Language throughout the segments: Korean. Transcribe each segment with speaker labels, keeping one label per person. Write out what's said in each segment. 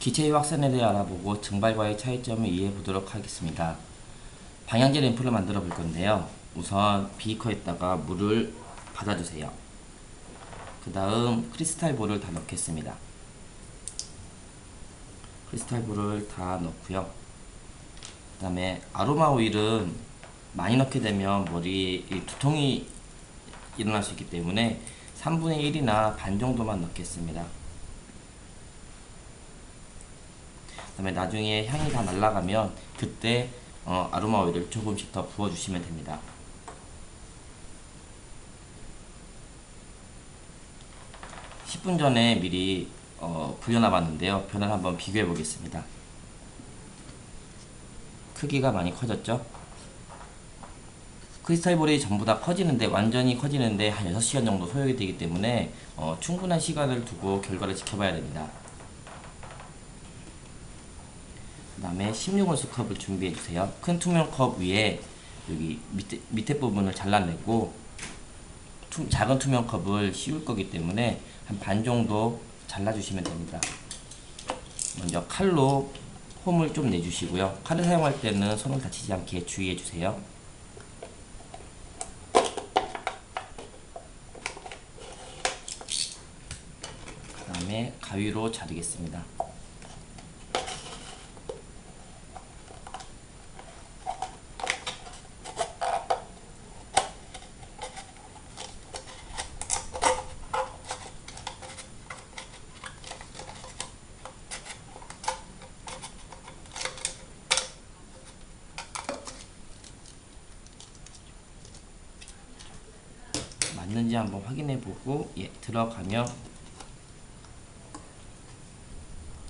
Speaker 1: 기체의 확산에 대해 알아보고 증발과의 차이점을 이해해 보도록 하겠습니다. 방향제 램프를 만들어 볼 건데요. 우선 비커에다가 물을 받아주세요. 그 다음 크리스탈 볼을 다 넣겠습니다. 크리스탈 볼을 다 넣고요. 그 다음에 아로마 오일은 많이 넣게 되면 머리에 이 두통이 일어날 수 있기 때문에 3분의 1이나 반 정도만 넣겠습니다. 그 다음에 나중에 향이 다 날아가면 그때 어, 아로마 오일을 조금씩 더 부어주시면 됩니다. (10분) 전에 미리 어, 불려놔봤는데요. 변을 한번 비교해 보겠습니다. 크기가 많이 커졌죠? 크리스탈 볼이 전부 다 커지는데 완전히 커지는데 한 6시간 정도 소요가 되기 때문에 어, 충분한 시간을 두고 결과를 지켜봐야 됩니다 그 다음에 16온스 컵을 준비해 주세요. 큰 투명 컵 위에 여기 밑에, 밑에 부분을 잘라내고 투, 작은 투명 컵을 씌울 거기 때문에 한 반 정도 잘라주시면 됩니다. 먼저 칼로 홈을 좀 내주시고요. 칼을 사용할 때는 손을 다치지 않게 주의해 주세요. 그 다음에 가위로 자르겠습니다. 맞는지 한번 확인해 보고 예 들어가면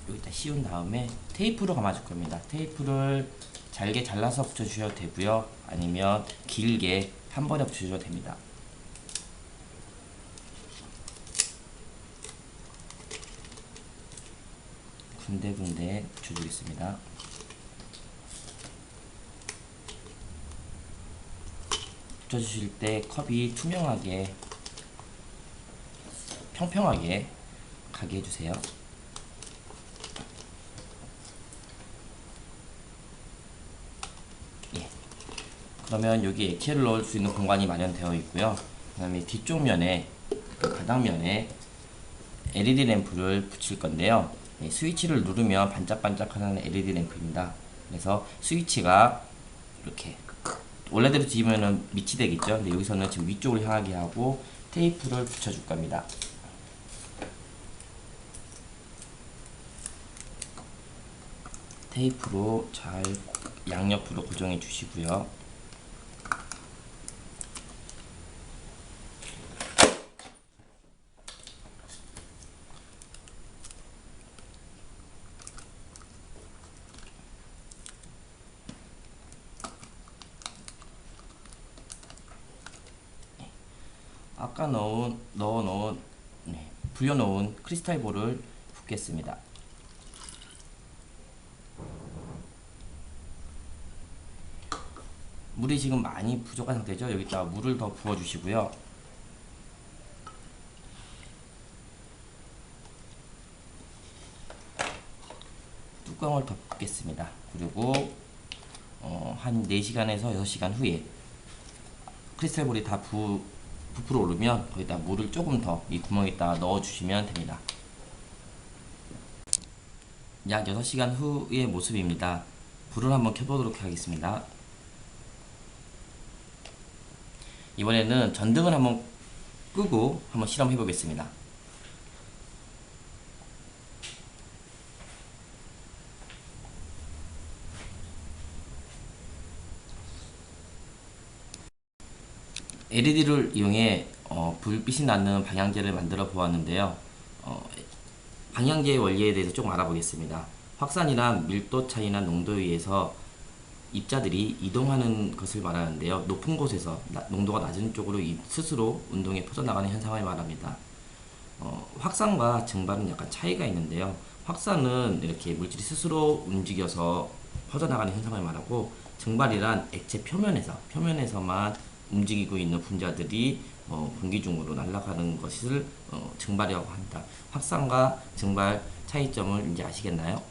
Speaker 1: 여기다 씌운 다음에 테이프로 감아줄 겁니다. 테이프를 잘게 잘라서 붙여 주셔도 되고요. 아니면 길게 한 번에 붙여 주셔도 됩니다. 군데군데 붙여 주겠습니다 붙여주실 때 컵이 투명하게 평평하게 가게 해주세요. 예. 그러면 여기 액체를 넣을 수 있는 공간이 마련되어 있고요. 그 다음에 뒤쪽 면에 그 바닥면에 LED 램프를 붙일 건데요. 예, 스위치를 누르면 반짝반짝하는 LED 램프입니다. 그래서 스위치가 이렇게 원래대로 뒤면은 밑이 되겠죠. 근데 여기서는 지금 위쪽을 향하게 하고 테이프를 붙여줄 겁니다. 테이프로 잘 양옆으로 고정해 주시고요. 아까 넣은 넣어 놓은 네, 불려 놓은 크리스탈 볼을 붓겠습니다. 물이 지금 많이 부족한 상태죠. 여기다 물을 더 부어 주시고요. 뚜껑을 덮겠습니다. 그리고 어, 한 4시간에서 6시간 후에 크리스탈 볼이 다 부, 부풀어 오르면 거기다 물을 조금 더 이 구멍에다 넣어 주시면 됩니다. 약 6시간 후의 모습입니다. 불을 한번 켜보도록 하겠습니다. 이번에는 전등을 한번 끄고 한번 실험해 보겠습니다. LED를 이용해 어, 불빛이 나는 방향제를 만들어 보았는데요. 어, 방향제의 원리에 대해서 조금 알아보겠습니다. 확산이란 밀도 차이나 농도에 의해서 입자들이 이동하는 것을 말하는데요. 높은 곳에서 나, 농도가 낮은 쪽으로 이, 스스로 운동에 퍼져나가는 현상을 말합니다. 어, 확산과 증발은 약간 차이가 있는데요. 확산은 이렇게 물질이 스스로 움직여서 퍼져나가는 현상을 말하고 증발이란 액체 표면에서 표면에서만 움직이고 있는 분자들이 어, 공기 중으로 날아가는 것을 어, 증발이라고 합니다. 확산과 증발 차이점을 이제 아시겠나요?